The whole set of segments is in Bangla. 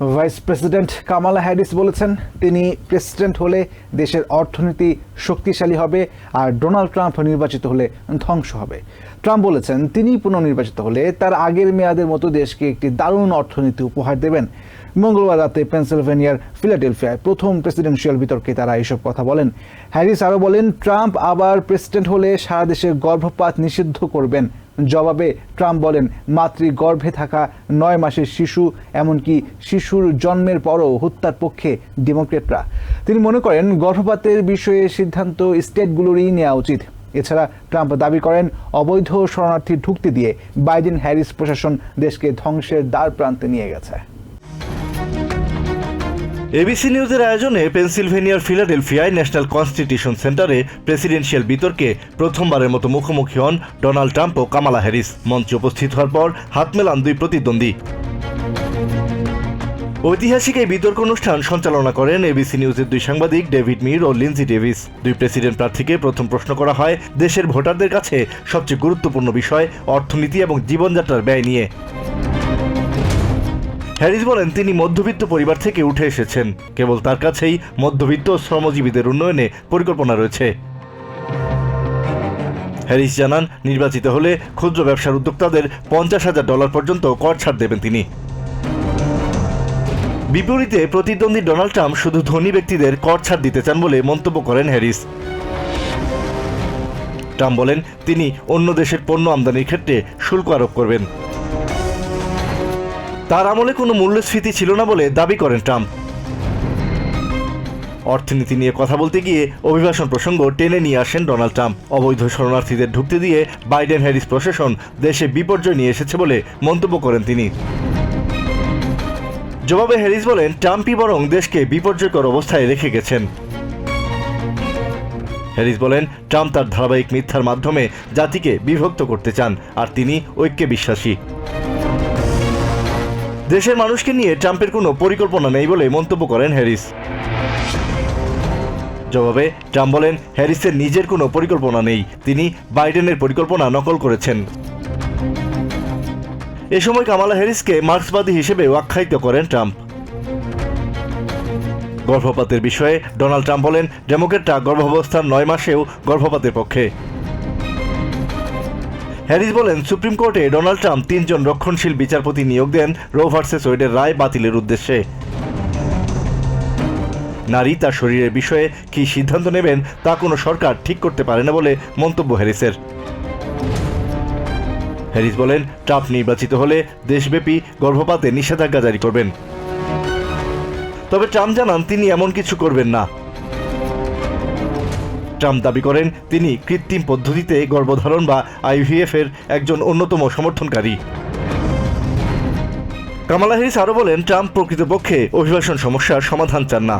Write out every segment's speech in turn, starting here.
ভাইস প্রেসিডেন্ট কামালা হ্যারিস বলেছেন, তিনি প্রেসিডেন্ট হলে দেশের অর্থনীতি শক্তিশালী হবে আর ডোনাল্ড ট্রাম্প নির্বাচিত হলে ধ্বংস হবে। ট্রাম্প বলেছেন, তিনি পুনর্নির্বাচিত হলে তার আগের মেয়াদের মতো দেশকে একটি দারুণ অর্থনীতি উপহার দেবেন। মঙ্গলবার রাতে পেনসিলভেনিয়ার ফিলাডেলফিয়ায় প্রথম প্রেসিডেন্সিয়াল বিতর্কে তারা এসব কথা বলেন। হ্যারিস আরও বলেন, ট্রাম্প আবার প্রেসিডেন্ট হলে সারা দেশে গর্ভপাত নিষিদ্ধ করবেন। জবাবে ট্রাম্প বলেন, মাতৃগর্ভে থাকা নয় মাসের শিশু, এমনকি শিশুর জন্মের পরও হত্যার পক্ষে ডেমোক্রেটরা। তিনি মনে করেন, গর্ভপাতের বিষয়ে সিদ্ধান্ত স্টেটগুলোরই নেওয়া উচিত। এছাড়া ট্রাম্প দাবি করেন, অবৈধ শরণার্থী ঢুকতে দিয়ে বাইডেন হ্যারিস প্রশাসন দেশকে ধ্বংসের দ্বার প্রান্তে নিয়ে গেছে। এবিসি নিউজের আয়োজনে পেনসিলভেনিয়ার ফিলাডেলফিয়ায় ন্যাশনাল কনস্টিটিউশন সেন্টারে প্রেসিডেন্সিয়াল বিতর্কে প্রথমবারের মতো মুখোমুখি হন ডোনাল্ড ট্রাম্প ও কামালা হ্যারিস। মঞ্চে উপস্থিত হওয়ার পর হাত মেলান দুই প্রতিদ্বন্দ্বী। ঐতিহাসিক এই বিতর্ক অনুষ্ঠান সঞ্চালনা করেন এবিসি নিউজের দুই সাংবাদিক ডেভিড মির ও লিন্সি ডেভিস। দুই প্রেসিডেন্ট প্রার্থীকে প্রথম প্রশ্ন করা হয় দেশের ভোটারদের কাছে সবচেয়ে গুরুত্বপূর্ণ বিষয় অর্থনীতি এবং জীবনযাত্রার ব্যয় নিয়ে। হ্যারিস বলেন, তিনি মধ্যবিত্ত পরিবার থেকে উঠে এসেছেন। কেবল তার কাছেই মধ্যবিত্ত শ্রমজীবীদের উন্নয়নে পরিকল্পনা রয়েছে। হ্যারিস জানান, নির্বাচিত হলে ক্ষুদ্র ব্যবসার উদ্যোক্তাদের পঞ্চাশ হাজার ডলার পর্যন্ত কর ছাড় দেবেন তিনি। বিপরীতে প্রতিদ্বন্দ্বী ডোনাল্ড ট্রাম্প শুধু ধনী ব্যক্তিদের কর ছাড় দিতে চান বলে মন্তব্য করেন হ্যারিস। ট্রাম্প বলেন, তিনি অন্য দেশের পণ্য আমদানির ক্ষেত্রে শুল্ক আরোপ করবেন। তার আমলে কোনো মূল্যস্ফীতি ছিল না বলে দাবি করেন ট্রাম্প। অর্থনীতি নিয়ে কথা বলতে গিয়ে অভিবাসন প্রসঙ্গ টেনে নিয়ে আসেন ডোনাল্ড ট্রাম্প। অবৈধ শরণার্থীদের ঢুকতে দিয়ে বাইডেন হ্যারিস প্রশাসন দেশে বিপর্যয় নিয়ে এসেছে বলে মন্তব্য করেন তিনি। জবাবে হ্যারিস বলেন, ট্রাম্পই বরং দেশকে বিপর্যয়কর অবস্থায় রেখে গেছেন। হ্যারিস বলেন, ট্রাম্প তার ধারাবাহিক মিথ্যার মাধ্যমে জাতিকে বিভক্ত করতে চান, আর তিনি ঐক্যে বিশ্বাসী। দেশের মানুষকে নিয়ে ট্রাম্পের কোনো পরিকল্পনা নেই বলে মন্তব্য করেন হ্যারিস। জবাবে ট্রাম্প বলেন, হ্যারিসের নিজের কোনো পরিকল্পনা নেই। তিনি বাইডেনের পরিকল্পনা নকল করেছেন। এ সময় কামালা হ্যারিসকে মার্ক্সবাদী হিসেবে আখ্যায়িত করেন ট্রাম্প। গর্ভপাতের বিষয়ে ডোনাল্ড ট্রাম্প বলেন, ডেমোক্রেটরা গর্ভাবস্থার নয় মাসেও গর্ভপাতের পক্ষে। হ্যারিস বলেন, সুপ্রিম কোর্টে ডোনাল্ড ট্রাম্প তিনজন রক্ষণশীল বিচারপতি নিয়োগ দেন রো ভার্সেস ওয়েডের রায় বাতিলের উদ্দেশ্যে। নারী তার শরীরের বিষয়ে কী সিদ্ধান্ত নেবেন, তা কোনো সরকার ঠিক করতে পারে না বলে মন্তব্য হ্যারিসের। হ্যারিস বলেন, ট্রাম্প নির্বাচিত হলে দেশব্যাপী গর্ভপাতে নিষেধাজ্ঞা জারি করবেন। তবে ট্রাম্প জানান, তিনি এমন কিছু করবেন না। ট্রাম্প দাবি করেন, তিনি কৃত্রিম পদ্ধতিতে গর্ভধারণ বা আইভিএফ এর একজন অন্যতম সমর্থনকারী। কামালা হ্যারিস আরও বলেন, ট্রাম্প প্রকৃতপক্ষে অভিবাসন সমস্যার সমাধান চান না।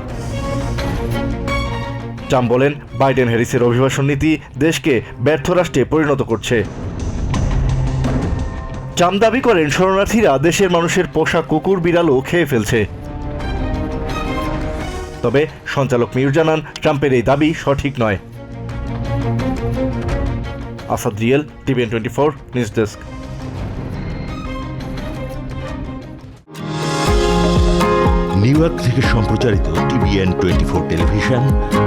ট্রাম্প বলেন, বাইডেন হ্যারিসের অভিবাসন নীতি দেশকে ব্যর্থ রাষ্ট্রে পরিণত করছে। ট্রাম্প দাবি করেন, শরণার্থীরা দেশের মানুষের পোষা কুকুর বিড়ালও খেয়ে ফেলছে। তবে সঞ্চালক মির জানান, ট্রাম্পের এই দাবি সঠিক নয়। Asad real, TVN twenty four, news desk. New York থেকে সম্প্রচারিত টিভিএন টোয়েন্টি ফোর টেলিভিশন,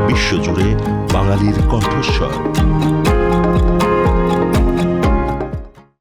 বিশ্বজুড়ে বাঙালির কণ্ঠস্বর।